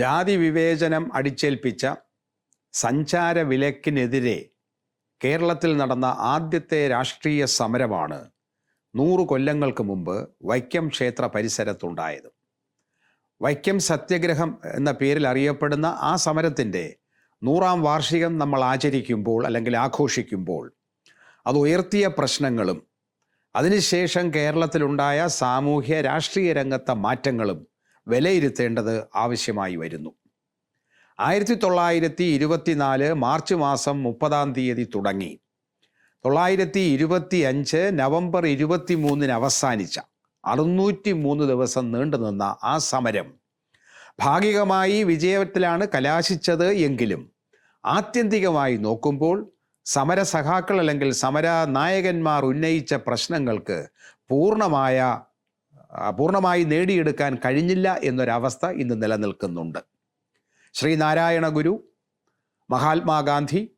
ജാതി വിവേചനം അടിച്ചേൽപ്പിച്ച സഞ്ചാര വിലക്കിനെതിരെ കേരളത്തിൽ നടന്ന ആദ്യത്തെ രാഷ്ട്രീയ സമരമാണ് നൂറു കൊല്ലങ്ങൾക്ക് മുമ്പ് വൈക്കം ക്ഷേത്ര പരിസരത്തുണ്ടായത്. വൈക്കം സത്യഗ്രഹം എന്ന പേരിൽ അറിയപ്പെടുന്ന ആ സമരത്തിന്റെ നൂറാം വാർഷികം നമ്മൾ ആചരിക്കുമ്പോൾ അല്ലെങ്കിൽ ആഘോഷിക്കുമ്പോൾ അത് ഉയർത്തിയ പ്രശ്നങ്ങളും അതിനുശേഷം കേരളത്തിലുണ്ടായ സാമൂഹ്യ രാഷ്ട്രീയ രംഗത്തെ മാറ്റങ്ങളും വിലയിരുത്തേണ്ടത് ആവശ്യമായി വരുന്നു. ആയിരത്തി തൊള്ളായിരത്തി ഇരുപത്തിനാല് മാർച്ച് മാസം മുപ്പതാം തീയതി തുടങ്ങി. തൊള്ളായിരത്തി ഇരുപത്തി അഞ്ച് നവംബർ ഇരുപത്തി മൂന്നിന് അവസാനിച്ച അറുന്നൂറ്റി മൂന്ന് ദിവസം നീണ്ടുനിന്ന ആ സമരം ഭാഗികമായി വിജയത്തിലാണ് കലാശിച്ചത് എങ്കിലും ആത്യന്തികമായി നോക്കുമ്പോൾ സമരസഖാക്കൾ അല്ലെങ്കിൽ സമര നായകന്മാർ ഉന്നയിച്ച പ്രശ്നങ്ങൾക്ക് പൂർണമായ പൂർണമായി നേടിയെടുക്കാൻ കഴിഞ്ഞില്ല എന്നൊരവസ്ഥ ഇന്ന് നിലനിൽക്കുന്നുണ്ട്. ശ്രീനാരായണ ഗുരു മഹാത്മാഗാന്ധി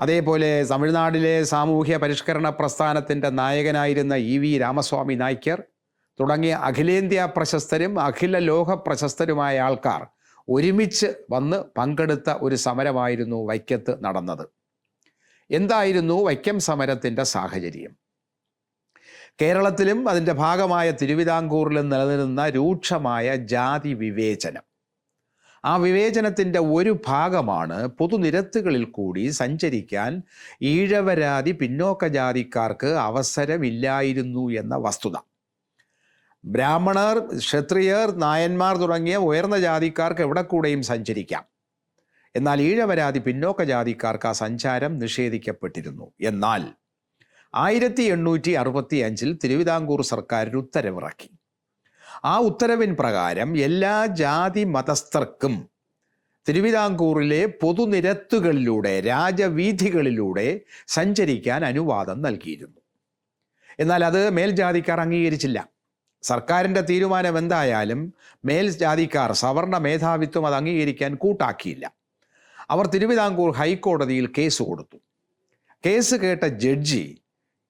അതേപോലെ തമിഴ്നാടിലെ സാമൂഹ്യ പരിഷ്കരണ പ്രസ്ഥാനത്തിന്റെ നായകനായിരുന്ന ഇ വി രാമസ്വാമി നായ്ക്കർ തുടങ്ങിയ അഖിലേന്ത്യാ പ്രശസ്തരും അഖില ലോക പ്രശസ്തരുമായ ആൾക്കാർ ഒരുമിച്ച് വന്ന് പങ്കെടുത്ത ഒരു സമരമായിരുന്നു വൈക്കത്ത് നടന്നത്. എന്തായിരുന്നു വൈക്കം സമരത്തിന്റെ സാഹചര്യം? കേരളത്തിലും അതിന്റെ ഭാഗമായ തിരുവിതാംകൂറിലും നിലനിന്ന രൂക്ഷമായ ജാതി വിവേചനം. ആ വിവേചനത്തിന്റെ ഒരു ഭാഗമാണ് പൊതുനിരത്തുകളിൽ കൂടി സഞ്ചരിക്കാൻ ഈഴവരാതി പിന്നോക്ക ജാതിക്കാർക്ക് അവസരമില്ലായിരുന്നു എന്ന വസ്തുത. ബ്രാഹ്മണർ ക്ഷത്രിയർ നായന്മാർ തുടങ്ങിയ ഉയർന്ന ജാതിക്കാർക്ക് എവിടെ കൂടെയും സഞ്ചരിക്കാം. എന്നാൽ ഈഴവരാതി പിന്നോക്ക ജാതിക്കാർക്ക് ആ സഞ്ചാരം നിഷേധിക്കപ്പെട്ടിരുന്നു. എന്നാൽ ആയിരത്തി എണ്ണൂറ്റി അറുപത്തി അഞ്ചിൽ തിരുവിതാംകൂർ സർക്കാർ ഒരു ഉത്തരവിറക്കി. ആ ഉത്തരവിൻ പ്രകാരം എല്ലാ ജാതി മതസ്ഥർക്കും തിരുവിതാംകൂറിലെ പൊതുനിരത്തുകളിലൂടെ രാജവീഥികളിലൂടെ സഞ്ചരിക്കാൻ അനുവാദം നൽകിയിരുന്നു. എന്നാൽ അത് മേൽജാതിക്കാർ അംഗീകരിച്ചില്ല. സർക്കാരിന്റെ തീരുമാനം എന്തായാലും മേൽജാതിക്കാർ സവർണ മേധാവിത്വം അത് അംഗീകരിക്കാൻ കൂട്ടാക്കിയില്ല. അവർ തിരുവിതാംകൂർ ഹൈക്കോടതിയിൽ കേസ് കൊടുത്തു. കേസ് കേട്ട ജഡ്ജി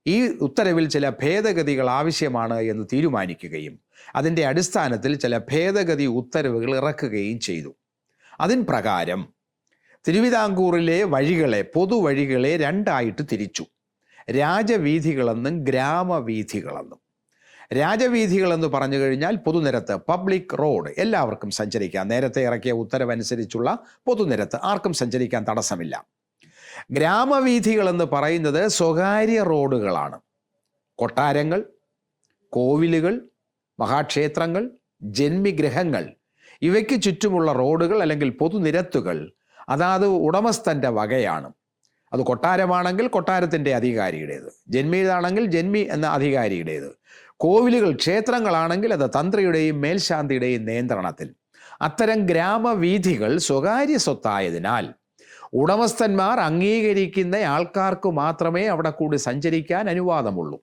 ഈ ഉത്തരവിൽ ചില ഭേദഗതികൾ ആവശ്യമാണ് എന്ന് തീരുമാനിക്കുകയും അതിന്റെ അടിസ്ഥാനത്തിൽ ചില ഭേദഗതി ഉത്തരവുകൾ ഇറക്കുകയും ചെയ്തു. അതിൻ പ്രകാരം തിരുവിതാംകൂറിലെ വഴികളെ പൊതുവഴികളെ രണ്ടായിട്ട് തിരിച്ചു. രാജവീഥികളെന്നും ഗ്രാമവീഥികളെന്നും. രാജവീഥികളെന്ന് പറഞ്ഞു കഴിഞ്ഞാൽ പൊതുനിരത്ത് പബ്ലിക് റോഡ് എല്ലാവർക്കും സഞ്ചരിക്കാം. നേരത്തെ ഇറക്കിയ ഉത്തരവനുസരിച്ചുള്ള പൊതുനിരത്ത് ആർക്കും സഞ്ചരിക്കാൻ തടസ്സമില്ല. ഗ്രാമവീഥികൾ എന്ന് പറയുന്നത് സ്വകാര്യ റോഡുകളാണ്. കൊട്ടാരങ്ങൾ കോവിലുകൾ മഹാക്ഷേത്രങ്ങൾ ജന്മിഗ്രഹങ്ങൾ. ഇവയ്ക്ക് ചുറ്റുമുള്ള റോഡുകൾ അല്ലെങ്കിൽ പൊതുനിരത്തുകൾ അതാത് ഉടമസ്ഥന്റെ വകയാണ്. അത് കൊട്ടാരമാണെങ്കിൽ കൊട്ടാരത്തിന്റെ അധികാരിയുടേത് ജന്മിയതാണെങ്കിൽ ജന്മി എന്ന അധികാരിയുടേത്. കോവിലുകൾ ക്ഷേത്രങ്ങളാണെങ്കിൽ അത് തന്ത്രിയുടെയും മേൽശാന്തിയുടെയും നിയന്ത്രണത്തിൽ. അത്തരം ഗ്രാമവീഥികൾ സ്വകാര്യ സ്വത്തായതിനാൽ ഉടമസ്ഥന്മാർ അംഗീകരിക്കുന്ന ആൾക്കാർക്ക് മാത്രമേ അവിടെ കൂടി സഞ്ചരിക്കാൻ അനുവാദമുള്ളൂ.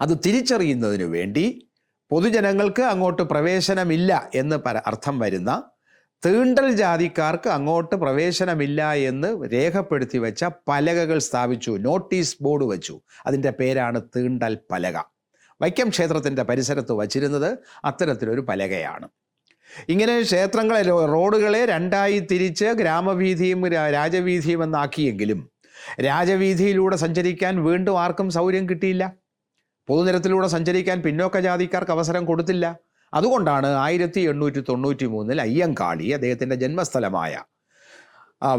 അത് തിരിച്ചറിയുന്നതിനു വേണ്ടി പൊതുജനങ്ങൾക്ക് അങ്ങോട്ട് പ്രവേശനമില്ല എന്ന് പര അർത്ഥം വരുന്ന തീണ്ടൽ ജാതിക്കാർക്ക് അങ്ങോട്ട് പ്രവേശനമില്ല എന്ന് രേഖപ്പെടുത്തി വെച്ച പലകകൾ സ്ഥാപിച്ചു നോട്ടീസ് ബോർഡ് വെച്ചു. അതിന്റെ പേരാണ് തീണ്ടൽ പലക. വൈക്കം ക്ഷേത്രത്തിന്റെ പരിസരത്ത് വച്ചിരുന്നത് അത്തരത്തിലൊരു പലകയാണ്. ഇങ്ങനെ ക്ഷേത്രങ്ങളെ റോഡുകളെ രണ്ടായി തിരിച്ച് ഗ്രാമവീഥിയും രാജവീതിയും എന്നാക്കിയെങ്കിലും രാജവീഥിയിലൂടെ സഞ്ചരിക്കാൻ വീണ്ടും ആർക്കും സൗകര്യം കിട്ടിയില്ല. പൊതുനിരത്തിലൂടെ സഞ്ചരിക്കാൻ പിന്നോക്ക ജാതിക്കാർക്ക് അവസരം കൊടുത്തില്ല. അതുകൊണ്ടാണ് ആയിരത്തി എണ്ണൂറ്റി തൊണ്ണൂറ്റി മൂന്നിൽ അയ്യങ്കാളി അദ്ദേഹത്തിന്റെ ജന്മസ്ഥലമായ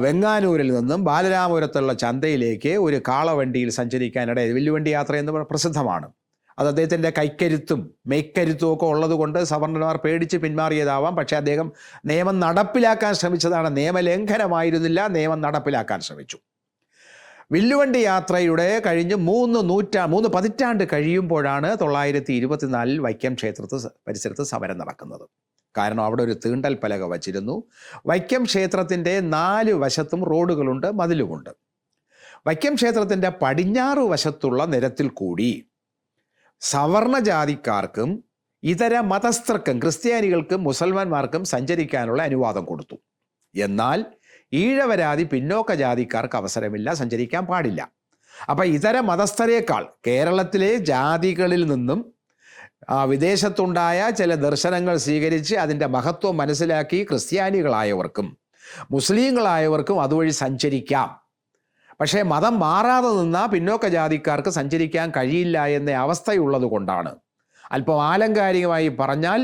വെങ്ങാനൂരിൽ നിന്നും ബാലരാമപുരത്തുള്ള ചന്തയിലേക്ക് ഒരു കാളവണ്ടിയിൽ സഞ്ചരിക്കാനിടയിൽ വില്ലുവണ്ടി യാത്ര എന്ന് പ്രസിദ്ധമാണ്. അത് അദ്ദേഹത്തിന്റെ കൈക്കരുത്തും മെയ്ക്കരുത്തും ഒക്കെ ഉള്ളതുകൊണ്ട് സവർണന്മാർ പേടിച്ച് പിന്മാറിയതാവാം. പക്ഷേ അദ്ദേഹം നിയമം നടപ്പിലാക്കാൻ ശ്രമിച്ചതാണ്. നിയമലംഘനമായിരുന്നില്ല നിയമം നടപ്പിലാക്കാൻ ശ്രമിച്ചു. വില്ലുവണ്ടി യാത്രയുടെ കഴിഞ്ഞ് മൂന്ന് നൂറ്റാ മൂന്ന് പതിറ്റാണ്ട് കഴിയുമ്പോഴാണ് തൊള്ളായിരത്തി ഇരുപത്തിനാലിൽ വൈക്കം ക്ഷേത്രത്ത് പരിസരത്ത് സമരം നടക്കുന്നത്. കാരണം അവിടെ ഒരു തീണ്ടൽ പലക വച്ചിരുന്നു. വൈക്കം ക്ഷേത്രത്തിന്റെ നാല് വശത്തും റോഡുകളുണ്ട് മതിലുമുണ്ട്. വൈക്കം ക്ഷേത്രത്തിന്റെ പടിഞ്ഞാറ് വശത്തുള്ള നിരത്തിൽ കൂടി സവർണ ജാതിക്കാർക്കും ഇതര മതസ്ഥർക്കും ക്രിസ്ത്യാനികൾക്കും മുസൽമാന്മാർക്കും സഞ്ചരിക്കാനുള്ള അനുവാദം കൊടുത്തു. എന്നാൽ ഈഴവരാതി പിന്നോക്ക ജാതിക്കാർക്ക് അവസരമില്ല സഞ്ചരിക്കാൻ പാടില്ല. അപ്പം ഇതര മതസ്ഥരേക്കാൾ കേരളത്തിലെ ജാതികളിൽ നിന്നും വിദേശത്തുണ്ടായ ചില ദർശനങ്ങൾ സ്വീകരിച്ച് അതിന്റെ മഹത്വം മനസ്സിലാക്കി ക്രിസ്ത്യാനികളായവർക്കും മുസ്ലിങ്ങളായവർക്കും അതുവഴി സഞ്ചരിക്കാം. പക്ഷേ മതം മാറാതെ നിന്നാൽ പിന്നോക്ക ജാതിക്കാർക്ക് സഞ്ചരിക്കാൻ കഴിയില്ല എന്ന അവസ്ഥയുള്ളത് കൊണ്ടാണ്. അല്പം ആലങ്കാരികമായി പറഞ്ഞാൽ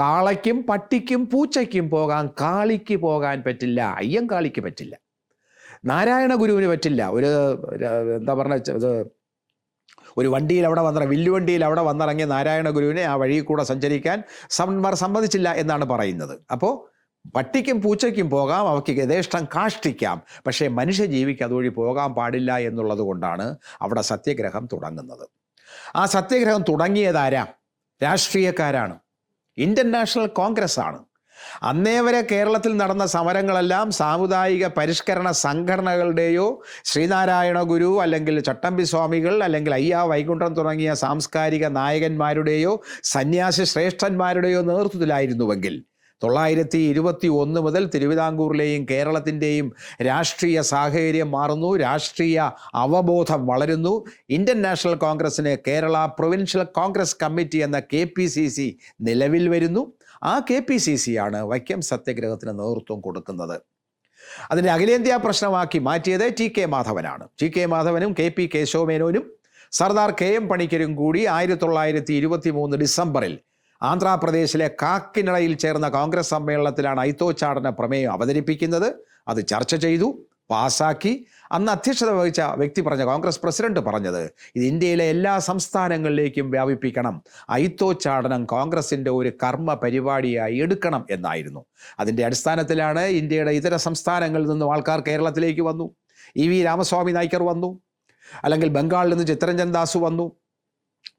കാളയ്ക്കും പട്ടിക്കും പൂച്ചയ്ക്കും പോകാൻ കാളിക്ക് പോകാൻ പറ്റില്ല അയ്യം കാളിക്ക് പറ്റില്ല. നാരായണ ഗുരുവിന് പറ്റില്ല. ഒരു എന്താ പറഞ്ഞ ഇത് ഒരു വണ്ടിയിൽ അവിടെ വന്നിറങ്ങി വില്ലുവണ്ടിയിൽ അവിടെ വന്നിറങ്ങിയ നാരായണ ഗുരുവിനെ ആ വഴിയിൽ കൂടെ സഞ്ചരിക്കാൻ സമ്മർ സമ്മതിച്ചില്ല എന്നാണ് പറയുന്നത്. അപ്പോൾ പട്ടിക്കും പൂച്ചയ്ക്കും പോകാം അവയ്ക്ക് യഥേഷ്ടം കാഷ്ടിക്കാം. പക്ഷേ മനുഷ്യജീവിക്ക് അതുവഴി പോകാൻ പാടില്ല എന്നുള്ളത് കൊണ്ടാണ് അവിടെ സത്യഗ്രഹം തുടങ്ങുന്നത്. ആ സത്യഗ്രഹം തുടങ്ങിയതാരാ? രാഷ്ട്രീയക്കാരാണ്. ഇന്ത്യൻ നാഷണൽ കോൺഗ്രസ് ആണ് അന്നേ വരെ കേരളത്തിൽ നടന്ന സമരങ്ങളെല്ലാം സാമുദായിക പരിഷ്കരണ സംഘടനകളുടെയോ ശ്രീനാരായണ ഗുരു അല്ലെങ്കിൽ ചട്ടമ്പി സ്വാമികൾ അല്ലെങ്കിൽ അയ്യാ വൈകുണ്ഠം തുടങ്ങിയ സാംസ്കാരിക നായകന്മാരുടെയോ സന്യാസി ശ്രേഷ്ഠന്മാരുടെയോ നേതൃത്വത്തിലായിരുന്നുവെങ്കിൽ തൊള്ളായിരത്തി ഇരുപത്തി ഒന്ന് മുതൽ തിരുവിതാംകൂറിലെയും കേരളത്തിന്റെയും രാഷ്ട്രീയ സാഹചര്യം മാറുന്നു രാഷ്ട്രീയ അവബോധം വളരുന്നു. ഇന്ത്യൻ നാഷണൽ കോൺഗ്രസിന് കേരള പ്രൊവിൻഷ്യൽ കോൺഗ്രസ് കമ്മിറ്റി എന്ന കെ പി സി സി നിലവിൽ വരുന്നു. ആ കെ പി സി വൈക്കം സത്യഗ്രഹത്തിന് നേതൃത്വം കൊടുക്കുന്നത്. അതിനെ അഖിലേന്ത്യാ പ്രശ്നമാക്കി മാറ്റിയത് ടി കെ മാധവനാണ്. ടി കെ മാധവനും കെ പി കേശവമേനോനും സർദാർ കെ എം പണിക്കരും കൂടി ആയിരത്തി തൊള്ളായിരത്തി ഇരുപത്തി മൂന്ന് ഡിസംബറിൽ ആന്ധ്രാപ്രദേശിലെ കാക്കിനടയിൽ ചേർന്ന കോൺഗ്രസ് സമ്മേളനത്തിലാണ് ഐത്തോച്ചാടന പ്രമേയം അവതരിപ്പിക്കുന്നത്. അത് ചർച്ച ചെയ്തു പാസാക്കി. അന്ന് അധ്യക്ഷത വഹിച്ച വ്യക്തി പറഞ്ഞ കോൺഗ്രസ് പ്രസിഡന്റ് പറഞ്ഞത് ഇത് ഇന്ത്യയിലെ എല്ലാ സംസ്ഥാനങ്ങളിലേക്കും വ്യാപിപ്പിക്കണം. ഐത്തോച്ചാടനം കോൺഗ്രസിന്റെ ഒരു കർമ്മ പരിപാടിയായി എടുക്കണം എന്നായിരുന്നു. അതിന്റെ അടിസ്ഥാനത്തിലാണ് ഇന്ത്യയുടെ ഇതര സംസ്ഥാനങ്ങളിൽ നിന്നും ആൾക്കാർ കേരളത്തിലേക്ക് വന്നു. ഇ വി രാമസ്വാമി നായ്ക്കർ വന്നു. അല്ലെങ്കിൽ ബംഗാളിൽ നിന്ന് ചിത്തരഞ്ജൻ ദാസ് വന്നു.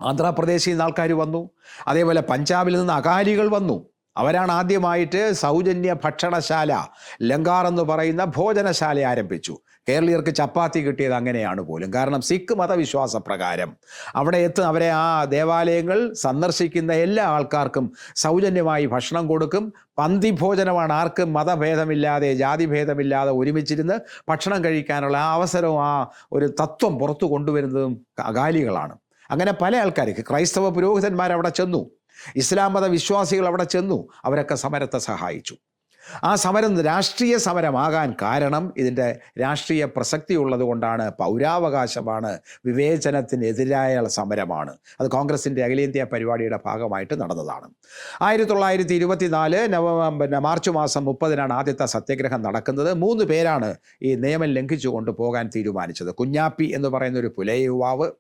ആന്ധ്രാപ്രദേശിൽ നിന്ന് ആൾക്കാർ വന്നു. അതേപോലെ പഞ്ചാബിൽ നിന്ന് അകാലികൾ വന്നു. അവരാണ് ആദ്യമായിട്ട് സൗജന്യ ഭക്ഷണശാല ലങ്കാർ എന്ന് പറയുന്ന ഭോജനശാല ആരംഭിച്ചു. കേരളീയർക്ക് ചപ്പാത്തി കിട്ടിയത് അങ്ങനെയാണ് പോലും. കാരണം സിഖ് മതവിശ്വാസ പ്രകാരം അവിടെ എത്തും അവരെ ആ ദേവാലയങ്ങൾ സന്ദർശിക്കുന്ന എല്ലാ ആൾക്കാർക്കും സൗജന്യമായി ഭക്ഷണം കൊടുക്കും. പന്തി ഭോജനമാണ്. ആർക്കും മതഭേദമില്ലാതെ ജാതിഭേദമില്ലാതെ ഒരുമിച്ചിരുന്ന് ഭക്ഷണം കഴിക്കാനുള്ള ആ അവസരവും ആ ഒരു തത്വം പുറത്തു കൊണ്ടുവരുന്നതും അകാലികളാണ്. അങ്ങനെ പല ആൾക്കാർക്ക് ക്രൈസ്തവ പുരോഹിതന്മാർ അവിടെ ചെന്നു. ഇസ്ലാം മത വിശ്വാസികൾ അവിടെ ചെന്നു. അവരൊക്കെ സമരത്തെ സഹായിച്ചു. ആ സമരം രാഷ്ട്രീയ സമരമാകാൻ കാരണം ഇതിന്റെ രാഷ്ട്രീയ പ്രസക്തി ഉള്ളതുകൊണ്ടാണ് പൗരാവകാശമാണ് വിവേചനത്തിനെതിരായ സമരമാണ്. അത് കോൺഗ്രസിന്റെ അഖിലേന്ത്യാ പരിപാടിയുടെ ഭാഗമായിട്ട് നടന്നതാണ്. ആയിരത്തി തൊള്ളായിരത്തി ഇരുപത്തിനാല് നവംബർ പിന്നെ മാർച്ച് മാസം മുപ്പതിനാണ് ആദ്യത്തെ സത്യഗ്രഹം നടക്കുന്നത്. മൂന്ന് പേരാണ് ഈ നിയമം ലംഘിച്ചുകൊണ്ട് പോകാൻ തീരുമാനിച്ചത്. കുഞ്ഞാപ്പി എന്ന് പറയുന്ന ഒരു പുലയ യുവാവ്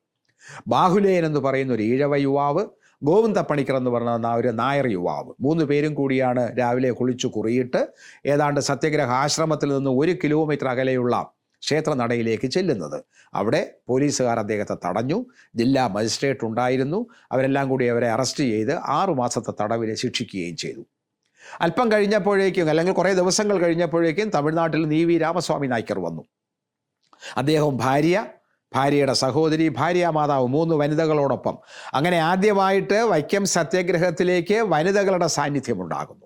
ബാഹുലേയൻ എന്ന് പറയുന്ന ഒരു ഈഴവ യുവാവ് ഗോവിന്ദ പണിക്കർ എന്ന് പറഞ്ഞ ഒരു നായർ യുവാവ്. മൂന്ന് പേരും കൂടിയാണ് രാവിലെ കുളിച്ചു കുറിയിട്ട് ഏതാണ്ട് സത്യഗ്രഹ ആശ്രമത്തിൽ നിന്ന് ഒരു കിലോമീറ്റർ അകലെയുള്ള ക്ഷേത്ര നടയിലേക്ക് ചെല്ലുന്നത്. അവിടെ പോലീസുകാർ അദ്ദേഹത്തെ തടഞ്ഞു. ജില്ലാ മജിസ്ട്രേറ്റ് ഉണ്ടായിരുന്നു. അവരെല്ലാം കൂടി അവരെ അറസ്റ്റ് ചെയ്ത് ആറു മാസത്തെ തടവിന് ശിക്ഷിക്കുകയും ചെയ്തു. അല്പം കഴിഞ്ഞപ്പോഴേക്കും അല്ലെങ്കിൽ കുറേ ദിവസങ്ങൾ കഴിഞ്ഞപ്പോഴേക്കും തമിഴ്നാട്ടിൽ നീ വി രാമസ്വാമി നായ്ക്കർ വന്നു. അദ്ദേഹം ഭാര്യ ഭാര്യയുടെ സഹോദരി ഭാര്യ മാതാവ് മൂന്ന് വനിതകളോടൊപ്പം. അങ്ങനെ ആദ്യമായിട്ട് വൈക്കം സത്യാഗ്രഹത്തിലേക്ക് വനിതകളുടെ സാന്നിധ്യം ഉണ്ടാകുന്നു.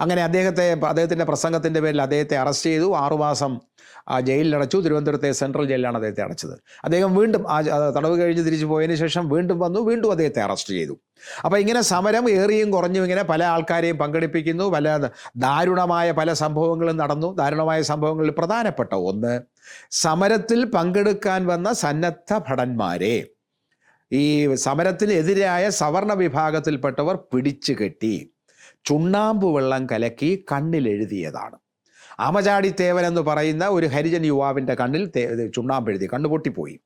അങ്ങനെ അദ്ദേഹത്തെ അദ്ദേഹത്തിന്റെ പ്രസംഗത്തിന്റെ പേരിൽ അദ്ദേഹത്തെ അറസ്റ്റ് ചെയ്തു. ആറുമാസം ആ ജയിലിലടച്ചു തിരുവനന്തപുരത്തെ സെൻട്രൽ ജയിലിലാണ് അദ്ദേഹത്തെ അടച്ചത്. അദ്ദേഹം വീണ്ടും ആ തടവ് കഴിഞ്ഞ് തിരിച്ചു പോയതിനു ശേഷം വീണ്ടും വന്നു. വീണ്ടും അദ്ദേഹത്തെ അറസ്റ്റ് ചെയ്തു. അപ്പോൾ ഇങ്ങനെ സമരം ഏറിയും കുറഞ്ഞും ഇങ്ങനെ പല ആൾക്കാരെയും പങ്കെടുപ്പിക്കുന്നു. പല ദാരുണമായ പല സംഭവങ്ങളും നടന്നു. ദാരുണമായ സംഭവങ്ങളിൽ പ്രധാനപ്പെട്ട ഒന്ന് സമരത്തിൽ പങ്കെടുക്കാൻ വന്ന സന്നദ്ധ ഭടന്മാരെ. ഈ സമരത്തിനെതിരായ സവർണ വിഭാഗത്തിൽപ്പെട്ടവർ പിടിച്ചു കെട്ടി ചുണ്ണാമ്പ് വെള്ളം കലക്കി കണ്ണിലെഴുതിയതാണ്. ആമചാടിത്തേവൻ എന്ന് പറയുന്ന ഒരു ഹരിജൻ യുവാവിന്റെ കണ്ണിൽ തേ- ഇത് ചുണ്ണാമ്പ് എഴുതി കണ്ണ് പൊട്ടിപ്പോയി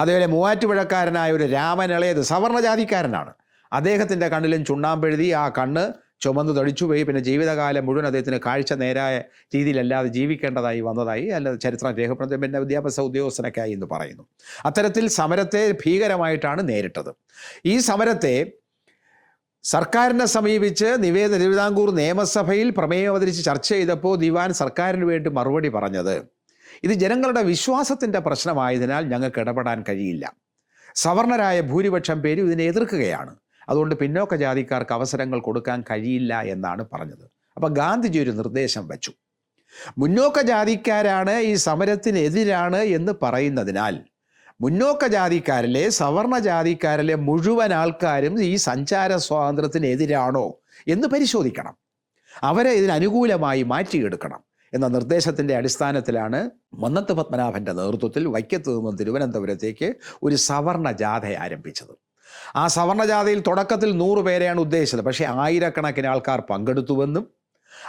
അതേപോലെ മൂവാറ്റുപുഴക്കാരനായ ഒരു രാമനിളയത് സവർണജാതിക്കാരനാണ്. അദ്ദേഹത്തിന്റെ കണ്ണിലും ചുണ്ണാമ്പെഴുതി ആ കണ്ണ് ചുമന്ന് തടിച്ചുപോയി. പിന്നെ ജീവിതകാലം മുഴുവൻ അദ്ദേഹത്തിന് കാഴ്ച നേരായ രീതിയിലല്ലാതെ ജീവിക്കേണ്ടതായി വന്നതായി അല്ല ചരിത്രം രേഖപ്പെടുത്തി. പിന്നെ വിദ്യാഭ്യാസ ഉദ്യോഗസ്ഥനൊക്കെ ആയി എന്ന് പറയുന്നു. അത്തരത്തിൽ സമരത്തെ ഭീകരമായിട്ടാണ് നേരിട്ടത്. ഈ സമരത്തെ സർക്കാരിനെ സമീപിച്ച് നിവേദ തിരുവിതാംകൂർ നിയമസഭയിൽ പ്രമേയം അവതരിച്ച് ചർച്ച ചെയ്തപ്പോൾ ദിവാൻ സർക്കാരിന് വേണ്ടി മറുപടി പറഞ്ഞത്. ഇത് ജനങ്ങളുടെ വിശ്വാസത്തിന്റെ പ്രശ്നമായതിനാൽ ഞങ്ങൾക്ക് ഇടപെടാൻ കഴിയില്ല. സവർണരായ ഭൂരിപക്ഷം പേരും ഇതിനെ എതിർക്കുകയാണ്. അതുകൊണ്ട് പിന്നോക്ക ജാതിക്കാർക്ക് അവസരങ്ങൾ കൊടുക്കാൻ കഴിയില്ല എന്നാണ് പറഞ്ഞത്. അപ്പം ഗാന്ധിജി ഒരു നിർദ്ദേശം വച്ചു. മുന്നോക്ക ജാതിക്കാരാണ് ഈ സമരത്തിനെതിരാണ് എന്ന് പറയുന്നതിനാൽ മുന്നോക്ക ജാതിക്കാരിലെ സവർണ ജാതിക്കാരിലെ മുഴുവൻ ആൾക്കാരും ഈ സഞ്ചാര സ്വാതന്ത്ര്യത്തിനെതിരാണോ എന്ന് പരിശോധിക്കണം. അവരെ ഇതിനനുകൂലമായി മാറ്റിയെടുക്കണം എന്ന നിർദ്ദേശത്തിന്റെ അടിസ്ഥാനത്തിലാണ് മന്നത്ത് പത്മനാഭന്റെ നേതൃത്വത്തിൽ വൈക്കത്ത് നിന്നും തിരുവനന്തപുരത്തേക്ക് ഒരു സവർണ ജാഥ ആരംഭിച്ചത്. ആ സവർണ ജാഥയിൽ തുടക്കത്തിൽ നൂറ് പേരെയാണ് ഉദ്ദേശിച്ചത്. പക്ഷേ ആയിരക്കണക്കിന് ആൾക്കാർ പങ്കെടുത്തുവെന്നും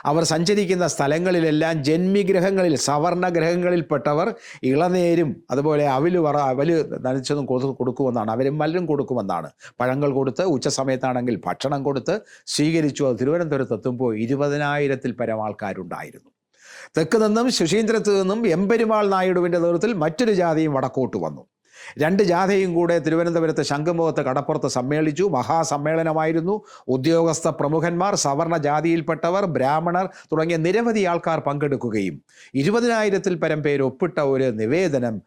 അവർ സഞ്ചരിക്കുന്ന സ്ഥലങ്ങളിലെല്ലാം ജന്മിഗ്രഹങ്ങളിൽ സവർണ ഗ്രഹങ്ങളിൽപ്പെട്ടവർ ഇളനേരും അതുപോലെ അവൽ വറ അവൽ നനച്ചതും കൊടു കൊടുക്കുമെന്നാണ്. അവരും പലരും കൊടുക്കുമെന്നാണ്. പഴങ്ങൾ കൊടുത്ത് ഉച്ച സമയത്താണെങ്കിൽ ഭക്ഷണം കൊടുത്ത് സ്വീകരിച്ചു. അത് തിരുവനന്തപുരത്ത് എത്തുമ്പോൾ ഇരുപതിനായിരത്തിൽ പരം ആൾക്കാരുണ്ടായിരുന്നു. തെക്ക് നിന്നും ശുശീന്ദ്രത്ത് നിന്നും എമ്പെരുമാൾ നായിഡുവിന്റെ നേതൃത്വത്തിൽ മറ്റൊരു ജാതിയും വടക്കോട്ട് വന്നു. രണ്ട് ജാഥയും കൂടെ തിരുവനന്തപുരത്ത് ശംഖുമുഖത്ത് കടപ്പുറത്ത് സമ്മേളിച്ചു. മഹാസമ്മേളനമായിരുന്നു. ഉദ്യോഗസ്ഥ പ്രമുഖന്മാർ സവർണ ജാതിയിൽപ്പെട്ടവർ ബ്രാഹ്മണർ തുടങ്ങിയ നിരവധി ആൾക്കാർ പങ്കെടുക്കുകയും ഇരുപതിനായിരത്തിൽ പരം പേര് ഒപ്പിട്ട ഒരു നിവേദനം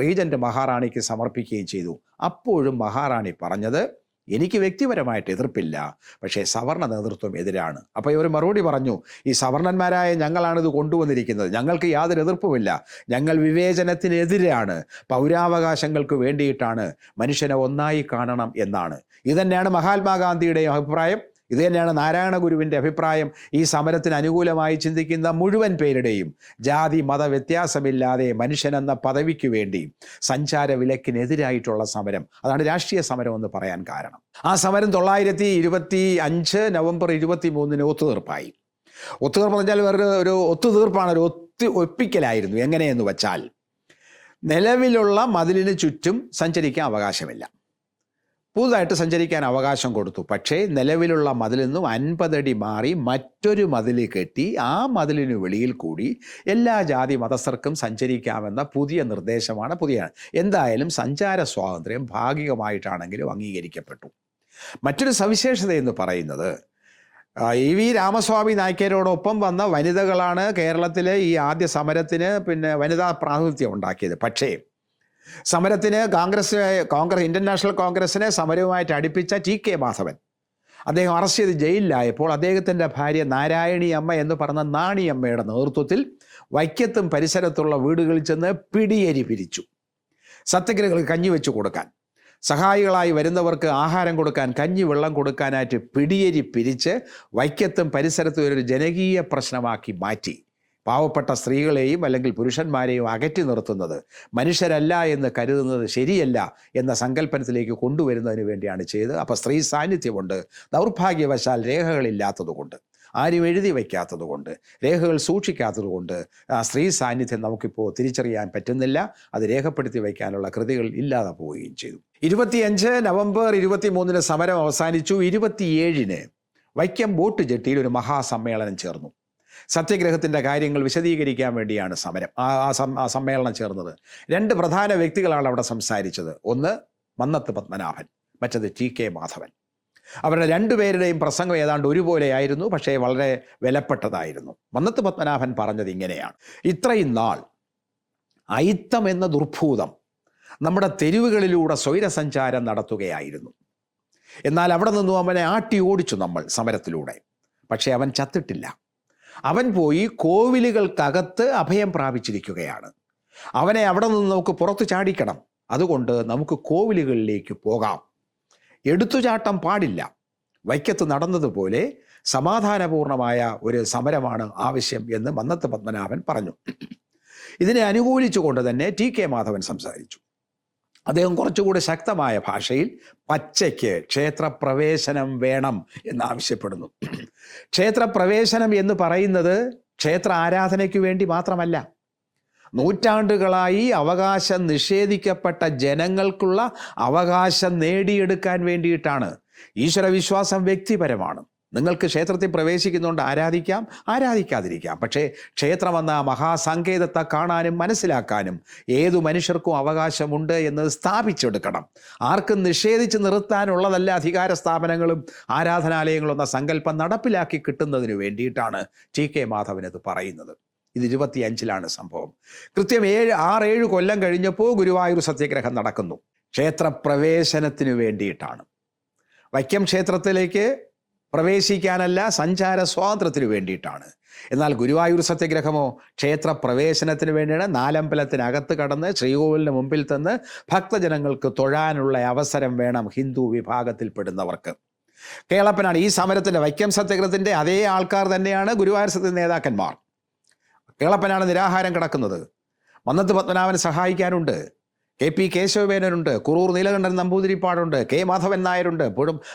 റീജന്റ് മഹാറാണിക്ക് സമർപ്പിക്കുകയും ചെയ്തു. അപ്പോഴും മഹാറാണി പറഞ്ഞത് എനിക്ക് വ്യക്തിപരമായിട്ട് എതിർപ്പില്ല പക്ഷേ സവർണ നേതൃത്വം എതിരാണ്. അപ്പോൾ ഇവർ മറുപടി പറഞ്ഞു ഈ സവർണന്മാരായ ഞങ്ങളാണിത് കൊണ്ടുവന്നിരിക്കുന്നത്. ഞങ്ങൾക്ക് യാതൊരു എതിർപ്പുമില്ല. ഞങ്ങൾ വിവേചനത്തിനെതിരാണ്. പൗരാവകാശങ്ങൾക്ക് വേണ്ടിയിട്ടാണ് മനുഷ്യനെ ഒന്നായി കാണണം എന്നാണ്. ഇതന്നെയാണ് മഹാത്മാഗാന്ധിയുടെ അഭിപ്രായം. ഇത് തന്നെയാണ് നാരായണ ഗുരുവിന്റെ അഭിപ്രായം. ഈ സമരത്തിന് അനുകൂലമായി ചിന്തിക്കുന്ന മുഴുവൻ പേരുടെയും ജാതി മത വ്യത്യാസമില്ലാതെ മനുഷ്യനെന്ന പദവിക്ക് വേണ്ടി സഞ്ചാര വിലക്കിനെതിരായിട്ടുള്ള സമരം. അതാണ് രാഷ്ട്രീയ സമരം എന്ന് പറയാൻ കാരണം. ആ സമരം തൊള്ളായിരത്തി ഇരുപത്തി അഞ്ച് നവംബർ ഇരുപത്തി മൂന്നിന് ഒത്തുതീർപ്പായി. ഒത്തുതീർപ്പ് എന്ന് വെച്ചാൽ വേറൊരു ഒരു ഒത്തുതീർപ്പാണ് ഒരു ഒത്തി ഒപ്പിക്കലായിരുന്നു. എങ്ങനെയെന്ന് വെച്ചാൽ നിലവിലുള്ള മതിലിന് ചുറ്റും സഞ്ചരിക്കാൻ അവകാശമില്ല. പുതുതായിട്ട് സഞ്ചരിക്കാൻ അവകാശം കൊടുത്തു. പക്ഷേ നിലവിലുള്ള മതിലിൽ നിന്നും അൻപതടി മാറി മറ്റൊരു മതിൽ കെട്ടി ആ മതിലിനു വെളിയിൽ കൂടി എല്ലാ ജാതി മതസ്ഥർക്കും സഞ്ചരിക്കാമെന്ന പുതിയ നിർദ്ദേശമാണ് പുതിയ എന്തായാലും സഞ്ചാര സ്വാതന്ത്ര്യം ഭാഗികമായിട്ടാണെങ്കിലും അംഗീകരിക്കപ്പെട്ടു. മറ്റൊരു സവിശേഷത എന്ന് പറയുന്നത് ഇ വി രാമസ്വാമി നായ്ക്കരോടൊപ്പം വന്ന വനിതകളാണ് കേരളത്തിലെ ഈ ആദ്യ സമരത്തിന് പിന്നെ വനിതാ പ്രാതിനിധ്യം ഉണ്ടാക്കിയത്. പക്ഷേ സമരത്തിന് കോൺഗ്രസ് കോൺഗ്രസ് ഇന്ത്യൻ നാഷണൽ കോൺഗ്രസിനെ സമരവുമായിട്ട് അടുപ്പിച്ച ടി കെ മാധവൻ. അദ്ദേഹം അറസ്റ്റ് ചെയ്ത് ജയിലിലായപ്പോൾ അദ്ദേഹത്തിന്റെ ഭാര്യ നാരായണി അമ്മ എന്ന് പറഞ്ഞ നാണി അമ്മയുടെ നേതൃത്വത്തിൽ വൈക്കത്തും പരിസരത്തുള്ള വീടുകളിൽ ചെന്ന് പിടിയരി പിരിച്ചു. സത്യഗ്രഹികൾ കഞ്ഞി വെച്ച് കൊടുക്കാൻ. സഹായികളായി വരുന്നവർക്ക് ആഹാരം കൊടുക്കാൻ കഞ്ഞി വെള്ളം കൊടുക്കാനായിട്ട് പിടിയരി പിരിച്ച് വൈക്കത്തും പരിസരത്തും ഒരു ജനകീയ പ്രശ്നമാക്കി മാറ്റി. പാവപ്പെട്ട സ്ത്രീകളെയും അല്ലെങ്കിൽ പുരുഷന്മാരെയും അകറ്റി നിർത്തുന്നത് മനുഷ്യരല്ല എന്ന് കരുതുന്നത് ശരിയല്ല എന്ന സങ്കല്പനത്തിലേക്ക് കൊണ്ടുവരുന്നതിന് വേണ്ടിയാണ് ചെയ്തത്. അപ്പോൾ സ്ത്രീ സാന്നിധ്യമുണ്ട്. ദൗർഭാഗ്യവശാൽ രേഖകളില്ലാത്തതുകൊണ്ട് ആരും എഴുതി വയ്ക്കാത്തതുകൊണ്ട് രേഖകൾ സൂക്ഷിക്കാത്തതുകൊണ്ട് ആ സ്ത്രീ സാന്നിധ്യം നമുക്കിപ്പോൾ തിരിച്ചറിയാൻ പറ്റുന്നില്ല. അത് രേഖപ്പെടുത്തി വയ്ക്കാനുള്ള കൃതികൾ ഇല്ലാതെ പോവുകയും ചെയ്തു. ഇരുപത്തിയഞ്ച് നവംബർ ഇരുപത്തി മൂന്നിന് സമരം അവസാനിച്ചു. ഇരുപത്തിയേഴിന് വൈക്കം ബോട്ട് ജെട്ടിയിൽ ഒരു മഹാസമ്മേളനം ചേർന്നു. സത്യഗ്രഹത്തിന്റെ കാര്യങ്ങൾ വിശദീകരിക്കാൻ വേണ്ടിയാണ് സമരം. ആ ആ സമ്മേളനം ചേർന്നത്. രണ്ട് പ്രധാന വ്യക്തികളാണ് അവിടെ സംസാരിച്ചത്. ഒന്ന് മന്നത്ത് പത്മനാഭൻ മറ്റത് ടി കെ മാധവൻ. അവരുടെ രണ്ടുപേരുടെയും പ്രസംഗം ഏതാണ്ട് ഒരുപോലെയായിരുന്നു പക്ഷേ വളരെ വിലപ്പെട്ടതായിരുന്നു. മന്നത്ത് പത്മനാഭൻ പറഞ്ഞത് ഇങ്ങനെയാണ്. ഇത്രയും നാൾ അയിത്തം എന്ന ദുർഭൂതം നമ്മുടെ തെരുവുകളിലൂടെ സ്വൈരസഞ്ചാരം നടത്തുകയായിരുന്നു. എന്നാൽ അവിടെ നിന്നും അവനെ ആട്ടി ഓടിച്ചു നമ്മൾ സമരത്തിലൂടെ. പക്ഷേ അവൻ ചത്തിട്ടില്ല. അവൻ പോയി കോവിലുകൾക്കകത്ത് അഭയം പ്രാപിച്ചിരിക്കുകയാണ്. അവനെ അവിടെ നിന്ന് നമുക്ക് പുറത്തു ചാടിക്കണം. അതുകൊണ്ട് നമുക്ക് കോവിലുകളിലേക്ക് പോകാം. എടുത്തുചാട്ടം പാടില്ല. വൈക്കത്ത് നടന്നതുപോലെ സമാധാനപൂർണമായ ഒരു സമരമാണ് ആവശ്യം എന്ന് മന്നത്ത് പത്മനാഭൻ പറഞ്ഞു. ഇതിനെ അനുകൂലിച്ചുകൊണ്ട് തന്നെ ടി കെ മാധവൻ സംസാരിച്ചു. അദ്ദേഹം കുറച്ചുകൂടി ശക്തമായ ഭാഷയിൽ പച്ചയ്ക്ക് ക്ഷേത്രപ്രവേശനം വേണം എന്നാവശ്യപ്പെടുന്നു. ക്ഷേത്രപ്രവേശനം എന്ന് പറയുന്നത് ക്ഷേത്ര ആരാധനയ്ക്ക് വേണ്ടി മാത്രമല്ല നൂറ്റാണ്ടുകളായി അവകാശം നിഷേധിക്കപ്പെട്ട ജനങ്ങൾക്കുള്ള അവകാശം നേടിയെടുക്കാൻ വേണ്ടിയിട്ടാണ്. ഈശ്വരവിശ്വാസം വ്യക്തിപരമാണ്. നിങ്ങൾക്ക് ക്ഷേത്രത്തിൽ പ്രവേശിക്കുന്നതുകൊണ്ട് ആരാധിക്കാം? ആരാധിക്കാതിരിക്കാം. പക്ഷേ ക്ഷേത്രമെന്ന മഹാസങ്കേതത്തെ കാണാനും മനസ്സിലാക്കാനും ഏതു മനുഷ്യർക്കും അവകാശമുണ്ട് എന്ന് സ്ഥാപിച്ചെടുക്കണം. ആർക്കും നിഷേധിച്ച് നിർത്താനുള്ളതല്ല അധികാര സ്ഥാപനങ്ങളും ആരാധനാലയങ്ങളും എന്ന സങ്കല്പം നടപ്പിലാക്കി കിട്ടുന്നതിന് വേണ്ടിയിട്ടാണ് ടി കെ മാധവൻ ഇത് പറയുന്നത്. ഇത് ഇരുപത്തിയഞ്ചിലാണ് സംഭവം. കൃത്യം ഏഴ് ആറ് ഏഴ് കൊല്ലം കഴിഞ്ഞപ്പോൾ ഗുരുവായൂർ സത്യഗ്രഹം നടക്കുന്നു. ക്ഷേത്രപ്രവേശനത്തിന് വേണ്ടിയിട്ടാണ്. വൈക്കം ക്ഷേത്രത്തിലേക്ക് പ്രവേശിക്കാനല്ല സഞ്ചാര സ്വാതന്ത്ര്യത്തിന് വേണ്ടിയിട്ടാണ്. എന്നാൽ ഗുരുവായൂർ സത്യഗ്രഹമോ ക്ഷേത്ര പ്രവേശനത്തിന് വേണ്ടിയാണ് നാലമ്പലത്തിനകത്ത് കടന്ന് ശ്രീകോവിലിന് മുമ്പിൽ തന്ന് ഭക്തജനങ്ങൾക്ക് തൊഴാനുള്ള അവസരം വേണം ഹിന്ദു വിഭാഗത്തിൽപ്പെടുന്നവർക്ക്. കേളപ്പനാണ് ഈ സമരത്തിന്റെ വൈക്കം സത്യഗ്രഹത്തിന്റെ അതേ ആൾക്കാർ തന്നെയാണ് ഗുരുവായൂർ സത്യ നേതാക്കന്മാർ. കേളപ്പനാണ് നിരാഹാരം കിടക്കുന്നത്. മന്നത്ത് പത്മനാഭനെ സഹായിക്കാനുണ്ട്. കെ പി കേശവമേനോനുണ്ട്. കുറൂർ നീലകണ്ഠൻ നമ്പൂതിരിപ്പാടുണ്ട് കെ മാധവൻ നായരുണ്ട്.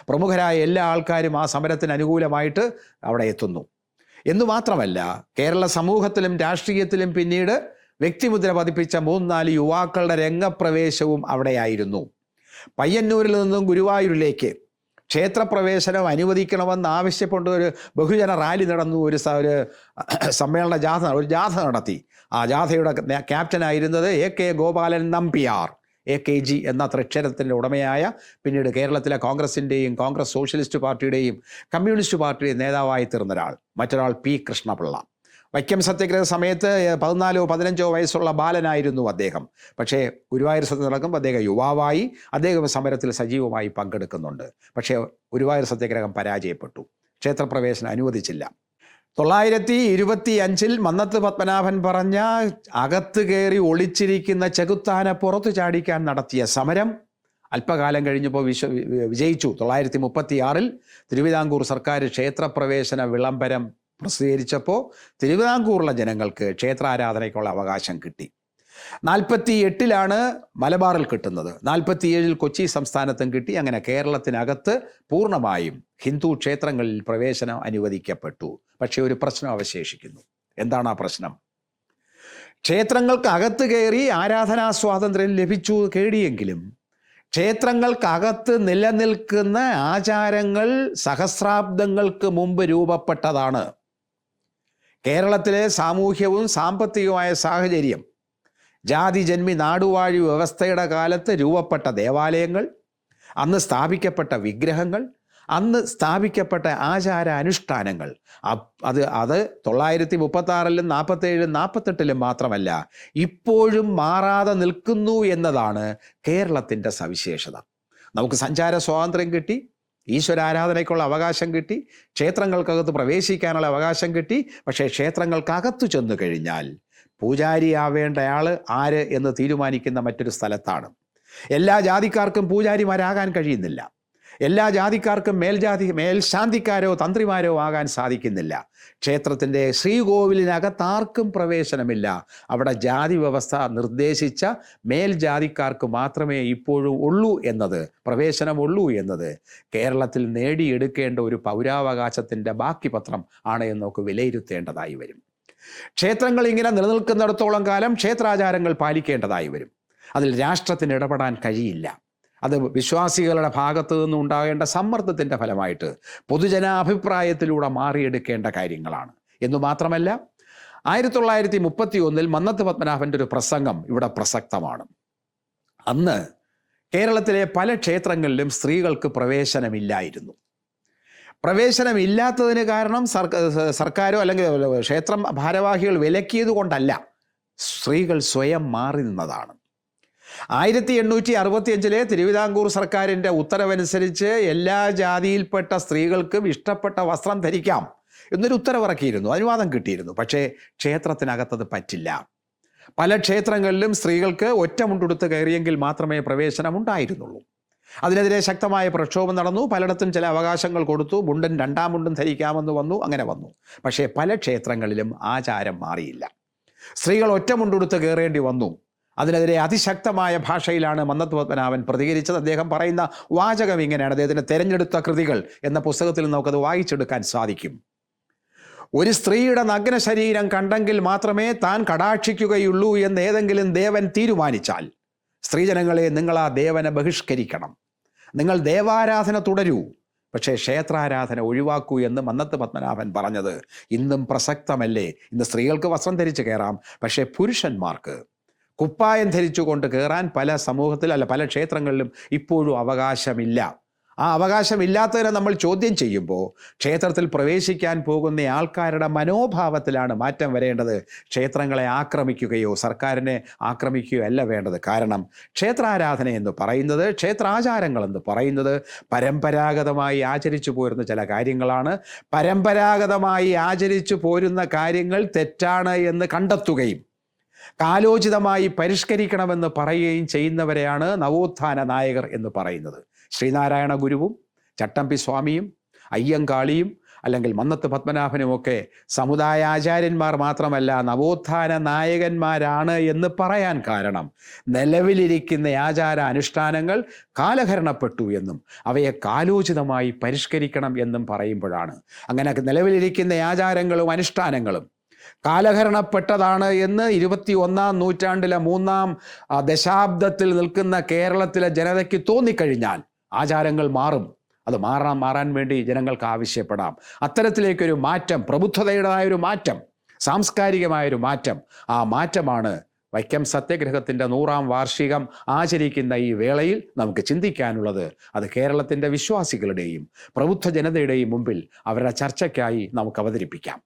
പ്രമുഖരായ എല്ലാ ആൾക്കാരും ആ സമരത്തിന് അനുകൂലമായിട്ട് അവിടെ എത്തുന്നു. എന്നു മാത്രമല്ല കേരള സമൂഹത്തിലും രാഷ്ട്രീയത്തിലും പിന്നീട് വ്യക്തിമുദ്ര പതിപ്പിച്ച മൂന്നാൽ നാല് യുവാക്കളുടെ രംഗപ്രവേശവും അവിടെയായിരുന്നു. പയ്യന്നൂരിൽ നിന്നും ഗുരുവായൂരിലേക്ക് ക്ഷേത്രപ്രവേശനം അനുവദിക്കണമെന്ന് ആവശ്യപ്പെട്ട് ഒരു ബഹുജന റാലി നടന്നു. ഒരു സമ്മേളന ജാഥ ഒരു ജാഥ നടത്തി. ആ ജാഥയുടെ ക്യാപ്റ്റനായിരുന്നത് A K Gopalan Nambiar. A K G എന്ന തൃക്ഷരത്തിന്റെ ഉടമയായ പിന്നീട് കേരളത്തിലെ കോൺഗ്രസിന്റെയും കോൺഗ്രസ് സോഷ്യലിസ്റ്റ് പാർട്ടിയുടെയും കമ്മ്യൂണിസ്റ്റ് പാർട്ടിയുടെയും നേതാവായി തീർന്ന ഒരാൾ മറ്റൊരാൾ പി കൃഷ്ണപിള്ള. വൈക്കം സത്യഗ്രഹ സമയത്ത് പതിനാലോ പതിനഞ്ചോ വയസ്സുള്ള ബാലനായിരുന്നു അദ്ദേഹം. പക്ഷേ ഗുരുവായൂർ സത്യം നടക്കുമ്പോൾ അദ്ദേഹം യുവാവായി അദ്ദേഹം സമരത്തിൽ സജീവമായി പങ്കെടുക്കുന്നുണ്ട്. പക്ഷേ ഗുരുവായൂർ സത്യഗ്രഹം പരാജയപ്പെട്ടു. ക്ഷേത്രപ്രവേശനം അനുവദിച്ചില്ല. തൊള്ളായിരത്തി ഇരുപത്തി അഞ്ചിൽ മന്നത്ത് പത്മനാഭൻ പറഞ്ഞ അകത്ത് കയറി ഒളിച്ചിരിക്കുന്ന ചെകുത്താനെ പുറത്തു ചാടിക്കാൻ നടത്തിയ സമരം അല്പകാലം കഴിഞ്ഞപ്പോൾ വിശ്വ വിജയിച്ചു തൊള്ളായിരത്തി മുപ്പത്തി ആറിൽ തിരുവിതാംകൂർ സർക്കാർ ക്ഷേത്രപ്രവേശന വിളംബരം പ്രസിദ്ധീകരിച്ചപ്പോൾ തിരുവിതാംകൂറിലെ ജനങ്ങൾക്ക് ക്ഷേത്രാരാധനയ്ക്കുള്ള അവകാശം കിട്ടി. നാൽപ്പത്തി എട്ടിലാണ് മലബാറിൽ കിട്ടുന്നത്. നാൽപ്പത്തിയേഴിൽ കൊച്ചി സംസ്ഥാനത്തും കിട്ടി. അങ്ങനെ കേരളത്തിനകത്ത് പൂർണമായും ഹിന്ദു ക്ഷേത്രങ്ങളിൽ പ്രവേശനം അനുവദിക്കപ്പെട്ടു. പക്ഷേ ഒരു പ്രശ്നം അവശേഷിക്കുന്നു. എന്താണ് ആ പ്രശ്നം? ക്ഷേത്രങ്ങൾക്ക് അകത്ത് കയറി ആരാധനാ സ്വാതന്ത്ര്യം ലഭിച്ചു കേടിയെങ്കിലും ക്ഷേത്രങ്ങൾക്കകത്ത് നിലനിൽക്കുന്ന ആചാരങ്ങൾ സഹസ്രാബ്ദങ്ങൾക്ക് മുമ്പ് രൂപപ്പെട്ടതാണ്. കേരളത്തിലെ സാമൂഹ്യവും സാമ്പത്തികവുമായ സാഹചര്യം ജാതി ജന്മി നാടുവാഴി വ്യവസ്ഥയുടെ കാലത്ത് രൂപപ്പെട്ട ദേവാലയങ്ങൾ അന്ന് സ്ഥാപിക്കപ്പെട്ട വിഗ്രഹങ്ങൾ അന്ന് സ്ഥാപിക്കപ്പെട്ട ആചാര അനുഷ്ഠാനങ്ങൾ. അത് അത് തൊള്ളായിരത്തി മുപ്പത്തി ആറിലും നാൽപ്പത്തേഴിലും നാൽപ്പത്തെട്ടിലും മാത്രമല്ല ഇപ്പോഴും മാറാതെ നിൽക്കുന്നു എന്നതാണ് കേരളത്തിന്റെ സവിശേഷത. നമുക്ക് സഞ്ചാര സ്വാതന്ത്ര്യം കിട്ടി ഈശ്വരാരാധനയ്ക്കുള്ള അവകാശം കിട്ടി ക്ഷേത്രങ്ങൾക്കകത്ത് പ്രവേശിക്കാനുള്ള അവകാശം കിട്ടി പക്ഷേ ക്ഷേത്രങ്ങൾക്കകത്തു ചെന്നു കഴിഞ്ഞാൽ പൂജാരിയാവേണ്ടയാൾ ആര് എന്ന് തീരുമാനിക്കുന്ന മറ്റൊരു സ്ഥലത്താണ്. എല്ലാ ജാതിക്കാർക്കും പൂജാരിമാരാകാൻ കഴിയുന്നില്ല. എല്ലാ ജാതിക്കാർക്കും മേൽജാതി മേൽശാന്തിക്കാരോ തന്ത്രിമാരോ ആകാൻ സാധിക്കുന്നില്ല. ക്ഷേത്രത്തിന്റെ ശ്രീകോവിലിനകത്താർക്കും പ്രവേശനമില്ല. അവിടെ ജാതി വ്യവസ്ഥ നിർദ്ദേശിച്ച മേൽജാതിക്കാർക്ക് മാത്രമേ ഇപ്പോഴും ഉള്ളൂ എന്നത് പ്രവേശനമുള്ളൂ എന്നത് കേരളത്തിൽ നേടിയെടുക്കേണ്ട ഒരു പൗരാവകാശത്തിന്റെ ബാക്കി പത്രം ആണ് എന്നൊക്കെ വിലയിരുത്തേണ്ടതായി വരും. ക്ഷേത്രങ്ങൾ ഇങ്ങനെ നിലനിൽക്കുന്നിടത്തോളം കാലം ക്ഷേത്രാചാരങ്ങൾ പാലിക്കേണ്ടതായി വരും. അതിൽ രാഷ്ട്രത്തിന് ഇടപെടാൻ കഴിയില്ല. അത് വിശ്വാസികളുടെ ഭാഗത്തു നിന്നും ഉണ്ടാകേണ്ട സമ്മർദ്ദത്തിന്റെ ഫലമായിട്ട് പൊതുജനാഭിപ്രായത്തിലൂടെ മാറിയെടുക്കേണ്ട കാര്യങ്ങളാണ്. എന്നു മാത്രമല്ല ആയിരത്തി തൊള്ളായിരത്തി മുപ്പത്തി ഒന്നിൽ മന്നത്ത് പത്മനാഭന്റെ ഒരു പ്രസംഗം ഇവിടെ പ്രസക്തമാണ്. അന്ന് കേരളത്തിലെ പല ക്ഷേത്രങ്ങളിലും സ്ത്രീകൾക്ക് പ്രവേശനമില്ലായിരുന്നു. പ്രവേശനമില്ലാത്തതിന് കാരണം സർക്ക സർക്കാരോ അല്ലെങ്കിൽ ക്ഷേത്രം ഭാരവാഹികൾ വിലക്കിയത് കൊണ്ടല്ല സ്ത്രീകൾ സ്വയം മാറി നിന്നതാണ്. ആയിരത്തി എണ്ണൂറ്റി അറുപത്തിയഞ്ചിലെ തിരുവിതാംകൂർ സർക്കാരിന്റെ ഉത്തരവനുസരിച്ച് എല്ലാ ജാതിയിൽപ്പെട്ട സ്ത്രീകൾക്കും ഇഷ്ടപ്പെട്ട വസ്ത്രം ധരിക്കാം എന്നൊരു ഉത്തരവിറക്കിയിരുന്നു. അനുവാദം കിട്ടിയിരുന്നു. പക്ഷേ ക്ഷേത്രത്തിനകത്തത് പറ്റില്ല. പല ക്ഷേത്രങ്ങളിലും സ്ത്രീകൾക്ക് ഒറ്റമുണ്ടെടുത്ത് കയറിയെങ്കിൽ മാത്രമേ പ്രവേശനം ഉണ്ടായിരുന്നുള്ളൂ അതിനെതിരെ ശക്തമായ പ്രക്ഷോഭം നടന്നു. പലയിടത്തും ചില അവകാശങ്ങൾ കൊടുത്തു. മുണ്ടൻ രണ്ടാം മുണ്ടും ധരിക്കാമെന്ന് വന്നു. അങ്ങനെ വന്നു. പക്ഷേ പല ക്ഷേത്രങ്ങളിലും ആചാരം മാറിയില്ല. സ്ത്രീകൾ ഒറ്റമുണ്ടെടുത്ത് കയറേണ്ടി വന്നു. അതിനെതിരെ അതിശക്തമായ ഭാഷയിലാണ് മന്നത്ത് പ്രതികരിച്ചത്. അദ്ദേഹം പറയുന്ന വാചകം ഇങ്ങനെയാണ്. അദ്ദേഹത്തിന് തെരഞ്ഞെടുത്ത കൃതികൾ എന്ന പുസ്തകത്തിൽ നമുക്കത് വായിച്ചെടുക്കാൻ സാധിക്കും. ഒരു സ്ത്രീയുടെ നഗ്ന ശരീരം കണ്ടെങ്കിൽ മാത്രമേ താൻ കടാക്ഷിക്കുകയുള്ളൂ എന്ന് ഏതെങ്കിലും ദേവൻ തീരുമാനിച്ചാൽ സ്ത്രീജനങ്ങളെ നിങ്ങൾ ആ ദേവനെ ബഹിഷ്കരിക്കണം. നിങ്ങൾ ദേവാരാധന തുടരൂ. പക്ഷേ ക്ഷേത്രാരാധന ഒഴിവാക്കൂ എന്ന് മന്നത്ത് പത്മനാഭൻ പറഞ്ഞത്. ഇന്നും പ്രസക്തമല്ലേ? ഇന്ന് സ്ത്രീകൾക്ക് വസ്ത്രം ധരിച്ച് കയറാം. പക്ഷേ പുരുഷന്മാർക്ക് കുപ്പായം ധരിച്ചുകൊണ്ട് കയറാൻ പല സമൂഹത്തിൽ അല്ല പല ക്ഷേത്രങ്ങളിലും ഇപ്പോഴും അവകാശമില്ല. ആ അവകാശമില്ലാത്തതിനെ നമ്മൾ ചോദ്യം ചെയ്യുമ്പോൾ ക്ഷേത്രത്തിൽ പ്രവേശിക്കാൻ പോകുന്ന ആൾക്കാരുടെ മനോഭാവത്തിലാണ് മാറ്റം വരേണ്ടത്. ക്ഷേത്രങ്ങളെ ആക്രമിക്കുകയോ സർക്കാരിനെ ആക്രമിക്കുകയോ അല്ല വേണ്ടത്. കാരണം ക്ഷേത്രാരാധന എന്ന് പറയുന്നത് ക്ഷേത്രാചാരങ്ങൾ എന്ന് പറയുന്നത് പരമ്പരാഗതമായി ആചരിച്ചു പോരുന്ന ചില കാര്യങ്ങളാണ്. പരമ്പരാഗതമായി ആചരിച്ചു പോരുന്ന കാര്യങ്ങൾ തെറ്റാണ് എന്ന് കണ്ടെത്തുകയും കാലോചിതമായി പരിഷ്കരിക്കണമെന്ന് പറയുകയും ചെയ്യുന്നവരെയാണ് നവോത്ഥാന നായകർ എന്ന് പറയുന്നത്. ശ്രീനാരായണ ഗുരുവും ചട്ടമ്പി സ്വാമിയും അയ്യങ്കാളിയും അല്ലെങ്കിൽ മന്നത്ത് പത്മനാഭനും ഒക്കെ സമുദായ ആചാര്യന്മാർ മാത്രമല്ല നവോത്ഥാന നായകന്മാരാണ് എന്ന് പറയാൻ കാരണം. നിലവിലിരിക്കുന്ന ആചാര അനുഷ്ഠാനങ്ങൾ കാലഹരണപ്പെട്ടു എന്നും അവയെ കാലോചിതമായി പരിഷ്കരിക്കണം എന്നും പറയുമ്പോഴാണ്. അങ്ങനെ നിലവിലിരിക്കുന്ന ആചാരങ്ങളും അനുഷ്ഠാനങ്ങളും കാലഹരണപ്പെട്ടതാണ് എന്ന് ഇരുപത്തി ഒന്നാം നൂറ്റാണ്ടിലെ മൂന്നാം ദശാബ്ദത്തിൽ നിൽക്കുന്ന കേരളത്തിലെ ജനതയ്ക്ക് തോന്നിക്കഴിഞ്ഞാൽ ആചാരങ്ങൾ മാറും. അത് മാറാൻ മാറാൻ വേണ്ടി ജനങ്ങൾക്ക് ആവശ്യപ്പെടാം. അത്തരത്തിലേക്കൊരു മാറ്റം പ്രബുദ്ധതയുടേതായൊരു മാറ്റം സാംസ്കാരികമായൊരു മാറ്റം ആ മാറ്റമാണ് വൈക്കം സത്യഗ്രഹത്തിന്റെ നൂറാം വാർഷികം ആചരിക്കുന്ന ഈ വേളയിൽ നമുക്ക് ചിന്തിക്കാനുള്ളത്. അത് കേരളത്തിന്റെ വിശ്വാസികളുടെയും പ്രബുദ്ധ ജനതയുടെയും മുമ്പിൽ അവരുടെ ചർച്ചയ്ക്കായി നമുക്ക് അവതരിപ്പിക്കാം.